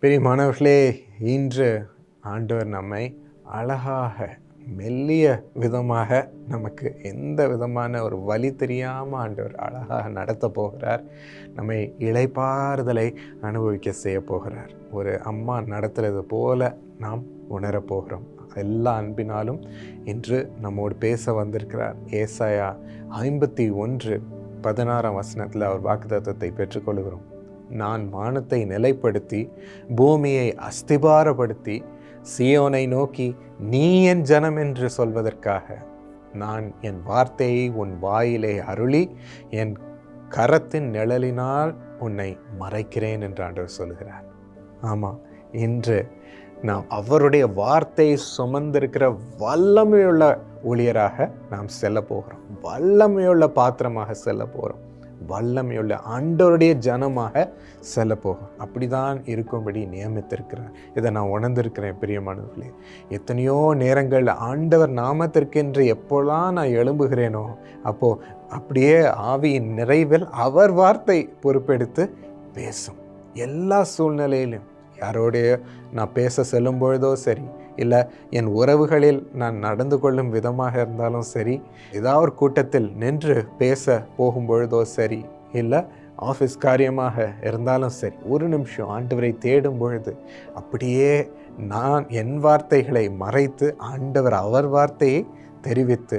பெரிய மாணவர்களே இன்று ஆண்டவர் நம்மை அழகாக மெல்லிய விதமாக நமக்கு எந்த விதமான ஒரு வழி தெரியாமல் ஆண்டவர் அழகாக நடத்த போகிறார் நம்மை இளைப்பாறுதலை அனுபவிக்க செய்ய போகிறார். ஒரு அம்மா நடத்துறது போல நாம் உணரப் போகிறோம். எல்லா அன்பினாலும் இன்று நம்மோடு பேச வந்திருக்கிறார் ஏசாயா ஐம்பத்தி ஒன்று பதினாறாம் வசனத்தில் அவர் வாக்குத்தத்தத்தை பெற்றுக்கொள்கிறோம். நான் வானத்தை நிலைப்படுத்தி பூமியை அஸ்திபாரப்படுத்தி சியோனை நோக்கி நீ என் ஜனம் என்று சொல்வதற்காக நான் என் வார்த்தையை உன் வாயிலே அருளி என் கரத்தின் நிழலினால் உன்னை மறைக்கிறேன் என்று ஆண்டவர் சொல்கிறார் ஆமாம் இன்று நாம் அவருடைய வார்த்தையை சுமந்திருக்கிற வல்லமையுள்ள ஊழியராக நாம் செல்ல போகிறோம். வல்லமையுள்ள பாத்திரமாக செல்ல போகிறோம். வல்லமையுள்ள ஆண்டவருடைய ஜனமாக செல்ல போகும். அப்படிதான் இருக்கும்படி நியமித்திருக்கிறார். இதை நான் உணர்ந்திருக்கிறேன் பிரியமானவர்களே. எத்தனையோ நேரங்களில் ஆண்டவர் நாமத்திற்கென்று எப்போல்லாம் நான் எழும்புகிறேனோ அப்போது அப்படியே ஆவியின் நிறைவில் அவர் வார்த்தை பொறுப்பெடுத்து பேசும். எல்லா சூழ்நிலையிலும் யாரோடைய நான் பேச செல்லும் பொழுதோ சரி இல்லை என் உறவுகளில் நான் நடந்து கொள்ளும் விதமாக இருந்தாலும் சரி ஏதாவது ஒரு கூட்டத்தில் நின்று பேச போகும் பொழுதோ சரி இல்லை ஆஃபீஸ் காரியமாக இருந்தாலும் சரி ஒரு நிமிஷம் ஆண்டவரை தேடும் பொழுது அப்படியே நான் என் வார்த்தைகளை மறைத்து ஆண்டவர் அவர் வார்த்தையை தெரிவித்து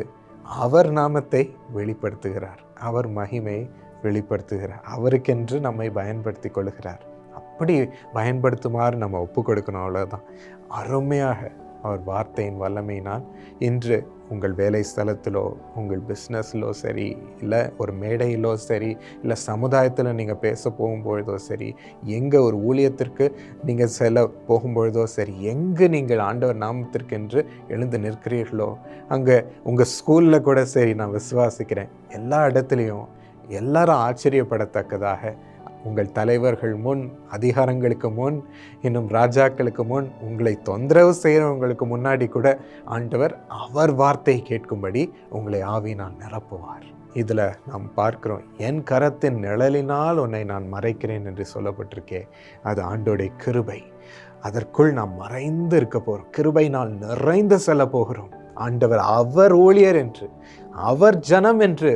அவர் நாமத்தை வெளிப்படுத்துகிறார். அவர் மகிமையை வெளிப்படுத்துகிறார். அவருக்கென்று நம்மை பயன்படுத்தி கொள்கிறார் அப்படி பயன்படுத்துமாறு நம்ம ஒப்பு கொடுக்கணும் அவ்வளோதான் அருமையாக அவர் வார்த்தையின் வல்லமையினால் இன்று உங்கள் வேலை ஸ்தலத்திலோ உங்கள் பிஸ்னஸ்லோ சரி இல்லை ஒரு மேடையிலோ சரி இல்லை சமுதாயத்தில் நீங்கள் பேச போகும்பொழுதோ சரி எங்கே ஒரு ஊழியத்திற்கு நீங்கள் செல்ல போகும்பொழுதோ சரி எங்கே நீங்கள் ஆண்டவர் நாமத்திற்கென்று எழுந்து நிற்கிறீர்களோ அங்கே உங்கள் ஸ்கூலில் கூட சரி நான் விசுவாசிக்கிறேன். எல்லா இடத்துலையும் எல்லாரும் ஆச்சரியப்படத்தக்கதாக உங்கள் தலைவர்கள் முன் அதிகாரங்களுக்கு முன் இன்னும் ராஜாக்களுக்கு முன் உங்களை தொந்தரவு செய்கிறவங்களுக்கு முன்னாடி கூட ஆண்டவர் அவர் வார்த்தையை கேட்கும்படி உங்களை ஆவினால் நிரப்புவார். இதில் நாம் பார்க்கிறோம் என் கரத்தின் நிழலினால் உன்னை நான் மறைக்கிறேன் என்று சொல்லப்பட்டிருக்கே அது ஆண்டோடைய கிருபை. அதற்குள் நாம் மறைந்து இருக்க போகிறோம் கிருபை நாள் நிறைந்து செல்ல போகிறோம். ஆண்டவர் அவர் ஊழியர் என்று அவர் ஜனம் என்று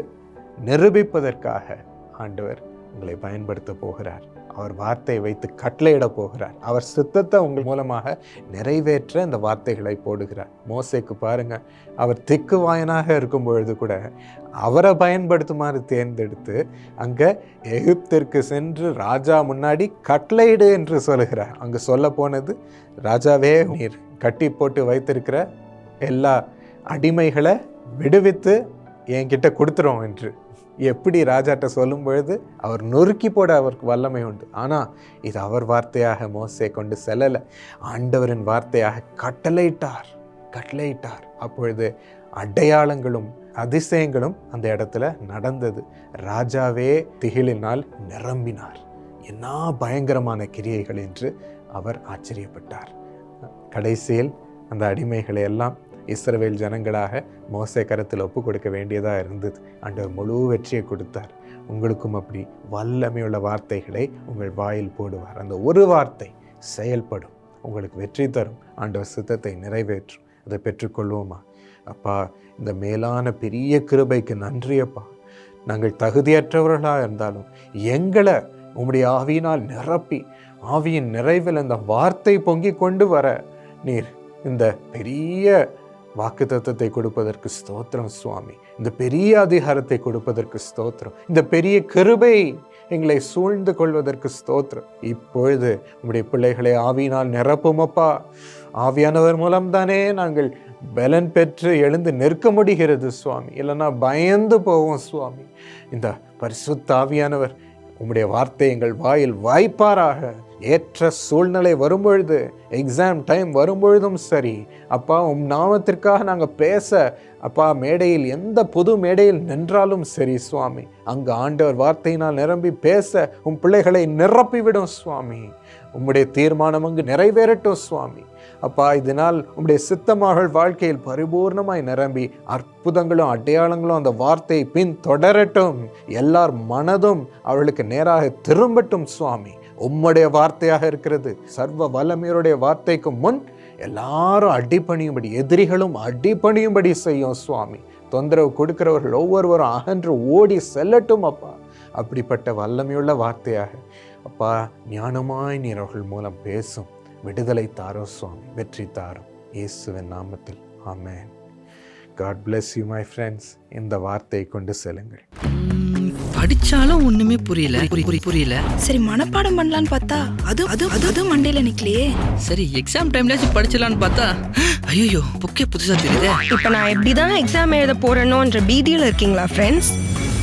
நிரூபிப்பதற்காக ஆண்டவர் உங்களை பயன்படுத்த போகிறார். அவர் வார்த்தையை வைத்து கட்டளையிட போகிறார். அவர் சித்தத்தை உங்கள் மூலமாக நிறைவேற்ற இந்த வார்த்தைகளை போடுகிறார். மோசைக்கு பாருங்க அவர் திக்கு வாயனாக இருக்கும் பொழுது கூட அவரை பயன்படுத்துமாறு தேர்ந்தெடுத்து அங்கே எகிப்திற்கு சென்று ராஜா முன்னாடி கட்டளையிடு என்று சொல்லுகிறார். அங்கே சொல்ல போனது ராஜாவே நீர் கட்டி போட்டு வைத்திருக்கிற எல்லா அடிமைகளை விடுவித்து என்கிட்ட கொடுத்துரும் என்று. எப்படி ராஜாட்ட சொல்லும் பொழுது அவர் நொறுக்கி போட அவருக்கு வல்லமை உண்டு. ஆனால் இது அவர் வார்த்தையாக மோசை கொண்டு செல்லலை. ஆண்டவரின் வார்த்தையாக கட்டளையிட்டார் கட்டளையிட்டார். அப்பொழுது அடையாளங்களும் அதிசயங்களும் அந்த இடத்துல நடந்தது. ராஜாவே திகிலினால் நிரம்பினார். என்ன பயங்கரமான கிரியைகள் என்று அவர் ஆச்சரியப்பட்டார். கடைசியில் அந்த அடிமைகளை எல்லாம் இஸ்ரவேல் ஜனங்களாக மோசை கரத்தில் ஒப்பு கொடுக்க வேண்டியதாக இருந்தது. ஆண்டவர் முழு வெற்றியை கொடுத்தார். உங்களுக்கும் அப்படி வல்லமையுள்ள வார்த்தைகளை உங்கள் வாயில் போடுவார். அந்த ஒரு வார்த்தை செயல்படும். உங்களுக்கு வெற்றி தரும். ஆண்டவர் சித்தத்தை நிறைவேற்றும். அதை பெற்றுக்கொள்வோமா? அப்பா இந்த மேலான பெரிய கிருபைக்கு நன்றி அப்பா. நாங்கள் தகுதியற்றவர்களாக இருந்தாலும் எங்களை உம்முடைய ஆவியினால் நிரப்பி ஆவியின் நிறைவில் அந்த வார்த்தை பொங்கி கொண்டு வர நீர் இந்த பெரிய வாக்கு தத்துவத்தை கொடுப்பதற்கு ஸ்தோத்திரம் சுவாமி. இந்த பெரிய அதிகாரத்தை கொடுப்பதற்கு ஸ்தோத்திரம். இந்த பெரிய கிருபை எங்களை சூழ்ந்து கொள்வதற்கு ஸ்தோத்திரம். இப்பொழுது உங்களுடைய பிள்ளைகளை ஆவியினால் நிரப்புமப்பா ஆவியானவர் மூலம்தானே நாங்கள் பலன் பெற்று எழுந்து நிற்க முடிகிறது சுவாமி. இல்லைன்னா பயந்து போவோம் சுவாமி. இந்த பரிசுத்த ஆவியானவர் உம்முடைய வார்த்தை எங்கள் வாயில் வாய்ப்பாராக. ஏற்ற சூழ்நிலை வரும்பொழுது எக்ஸாம் டைம் வரும்பொழுதும் சரி அப்பா உம் நாமத்திற்காக நாங்கள் பேச அப்பா மேடையில் எந்த பொது மேடையில் நின்றாலும் சரி சுவாமி. அங்கு ஆண்டவர் வார்த்தையினால் நிரம்பி பேச உம் பிள்ளைகளை நிரப்பிவிடும் சுவாமி. உம்முடைய தீர்மானம் அங்கு நிறைவேறட்டும் சுவாமி. அப்பா இதனால் உம்முடைய சித்தமகள் வாழ்க்கையில் பரிபூர்ணமாய் நிரம்பி அற்புதங்களும் அடையாளங்களும் அந்த வார்த்தையை பின் தொடரட்டும் எல்லார் மனதும் அவளுக்கு நேராக திரும்பட்டும் சுவாமி. உம்முடைய வார்த்தையாக இருக்கிறது. சர்வ வல்லமையருடைய வார்த்தைக்கு முன் எல்லாரும் அடிபணியும்படி எதிரிகளும் அடிபணியும்படி செய்யும் சுவாமி. தொந்தரவு கொடுக்கிறவர்கள் ஒவ்வொருவரும் அகன்று ஓடி செல்லட்டும் அப்பா. அப்படிப்பட்ட வல்லமையுள்ள வார்த்தையாக. அப்பா ஞானமாய் நீரவர்கள் மூலம் பேசும். விடுதலை தாரும் சுவாமி வெற்றி தாரும். இயேசுவின் நாமத்தில். ஆமேன். God bless you my friends இந்த வார்த்தையை கொண்டு செல்லுங்கள். படிச்சாலும் ஒண்ணுமே புரியல. புரி- புரி- புரியல. சரி மனப்பாடம் பண்ணலான்னு பார்த்தா அது அது அது அது மண்டையில நிக்கலையே. சரி எக்ஸாம் டைம்லயாச்சும் படிச்சலான்னு பார்த்தா ஐயோ புக்கே புதுசா தெரியுதே. இப்போ நான் எப்படி தான் எக்ஸாம் எழுத போறேனோன்ற பீதியில் இருக்கீங்களா ஃப்ரெண்ட்ஸ்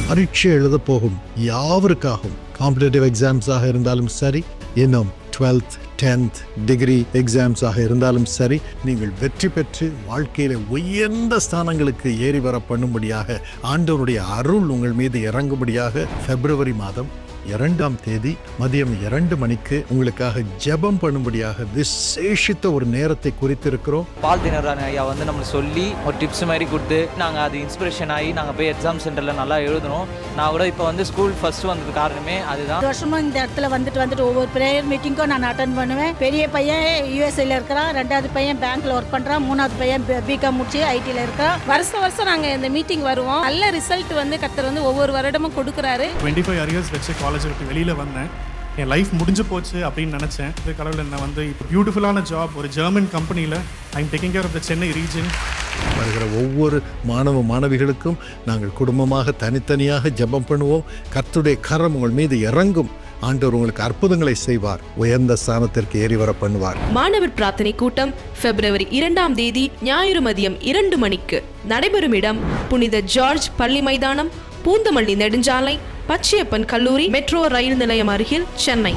பரீட்சை எழுத போகும் யாவருக்காகவும் காம்படேட்டிவ் எக்ஸாம்ஸாக இருந்தாலும் சரி இன்னும் டுவெல்த் டென்த் டிகிரி எக்ஸாம்ஸாக இருந்தாலும் சரி நீங்கள் வெற்றி பெற்று வாழ்க்கையில் உயர்ந்த ஸ்தானங்களுக்கு ஏறி வர பண்ணும்படியாக ஆண்டவருடைய அருள் உங்கள் மீது இறங்கும்படியாக பிப்ரவரி மாதம் இரண்டாம் தேதி மதியம் இரண்டு மணிக்கு உங்களுக்காக ஜெபம் பண்ணும்படியாக விசேஷித்த ஒரு நேரத்தை குறித்திருக்கிறோம். பால் தினரான ஐயா வந்து நம்மளுக்கு சொல்லி ஒரு டிப்ஸ் மாதிரி கொடுத்து நாங்கள் அது இன்ஸ்பிரேஷன் ஆகி நாங்கள் போய் எக்ஸாம் சென்டரில் நல்லா எழுதணும் நான் கூட இப்போ வந்து ஸ்கூல் ஃபர்ஸ்ட் வந்தது காரணமே அதுதான். வருஷமும் இந்த இடத்துல வந்துட்டு வந்துட்டு ஒவ்வொரு ப்ரேயர் மீட்டிங்க்கும் நான் அட்டன் பண்ணுவேன். பெரிய பையன் யூஎஸ்ஏல இருக்கிறான் ரெண்டாவது பையன் பேங்க்ல ஒர்க் பண்றான் மூணாவது பையன் பிகாம் முடிச்சு ஐடில இருக்கிறான். வருஷம் வருஷம் நாங்கள் இந்த மீட்டிங் வருவோம். நல்ல ரிசல்ட் வந்து கத்தர் வந்து ஒவ்வொரு வருடமும் கொடுக்குறாரு. டுவெண்ட்டி ஃபைவ் இயர்ஸ் வச்சு காலேஜ் விட்டு வெளியில் வந்தேன். என் லைஃப் முடிஞ்சு போச்சு அப்படின்னு நினச்சேன். இது கடவுள் என்ன வந்து இப்போ பியூட்டிஃபுல்லான ஜாப் ஒரு ஜெர்மன் கம்பெனியில் I'm taking care of the Chennai region வருகிற ஒவ்வொரு மாணவ மாணவிகளுக்கும் நாங்கள் குடும்பமாக தனித்தனியாக ஜெபம் பண்ணுவோம். கர்த்தருடைய கரம் உங்கள் மீது இறங்கும். ஆண்டவர் உங்களுக்கு அற்புதங்களை செய்வார். உயர்ந்த ஸ்தானத்திற்கு ஏறி வர பண்ணுவார். மாணவர் பிரார்த்தனை கூட்டம் பிப்ரவரி இரண்டாம் தேதி ஞாயிறு மதியம் இரண்டு மணிக்கு நடைபெறும் இடம் புனித ஜார்ஜ் பள்ளி மைதானம் பூந்தமல்லி நெடுஞ்சாலை பச்சையப்பன் கல்லூரி மெட்ரோ ரயில் நிலையம் அருகில் சென்னை.